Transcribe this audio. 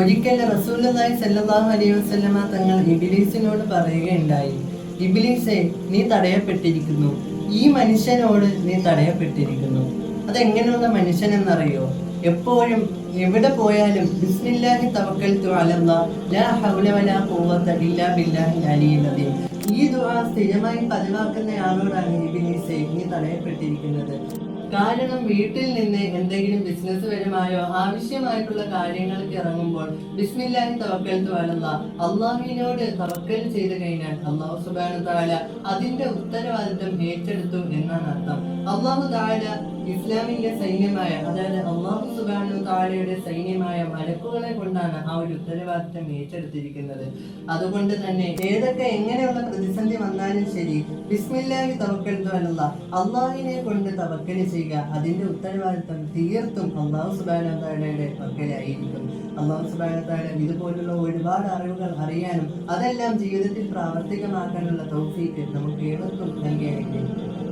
ഒരിക്കൽ റസൂലുള്ളാഹി സല്ലാഹു അലൈഹി വസല്ലമ തങ്ങൾ ഇബിലീസിനോട് പറയുകയുണ്ടായി ഇബിലീസെ നീ തടയപ്പെട്ടിരിക്കുന്നു. ഈ മനുഷ്യനോട് നീ തടയപ്പെട്ടിരിക്കുന്നു. അതെങ്ങനെയുള്ള മനുഷ്യനെന്നറിയോ? എപ്പോഴും എവിടെ പോയാലും ബിസ്മില്ലാഹി തവക്കൽ ലാ ഹൗല വലാ ഖുവത ഇല്ലാ ഈ ദുആ സ്ഥിരമായി പതിവാക്കുന്നയാളോടാണ് ഇബിലീസെ നീ തടയപ്പെട്ടിരിക്കുന്നത്. കാരണം വീട്ടിൽ നിന്ന് എന്തെങ്കിലും ബിസിനസ് വരുമായോ ആവശ്യമായിട്ടുള്ള കാര്യങ്ങൾക്ക് ഇറങ്ങുമ്പോൾ ബിസ്മില്ലാഹി തവക്കൽ അലല്ല അള്ളാഹുവിനോട് തവക്കൽ ചെയ്ത് കഴിഞ്ഞാൽ അള്ളാഹു സുബാനു താല അതിന്റെ ഉത്തരവാദിത്തം ഏറ്റെടുത്തു എന്നാണ് അർത്ഥം. അള്ളാഹു താല ഇസ്ലാമിക സൈന്യമായ അതായത് അള്ളാഹു സുബാനു താലയുടെ സൈന്യമായ മലക്കുകളെ കൊണ്ടാണ് ആ ഒരു ഉത്തരവാദിത്തം ഏറ്റെടുത്തിരിക്കുന്നത്. അതുകൊണ്ട് തന്നെ ഏതൊക്കെ എങ്ങനെയുള്ള പ്രതിസന്ധി വന്നാലും ശരി ബിസ്മില്ലാഹി തവക്കൽ അലല്ല അള്ളാഹിനെ കൊണ്ട് തവക്കൽ ചെയ്യുക അതിന്റെ ഉത്തരവാദിത്തം തീർത്തും അള്ളാഹു സുബാന താലയുടെ പക്കലായിരിക്കും. അള്ളാഹു സുബാന താല ഇതുപോലുള്ള ഒരുപാട് അറിവുകൾ അറിയാനും അതെല്ലാം ജീവിതത്തിൽ പ്രാവർത്തികമാക്കാനുള്ള തൗഫീക്ക് നമുക്ക് ഏവർക്കും നൽകി അനുഗ്രഹിക്കും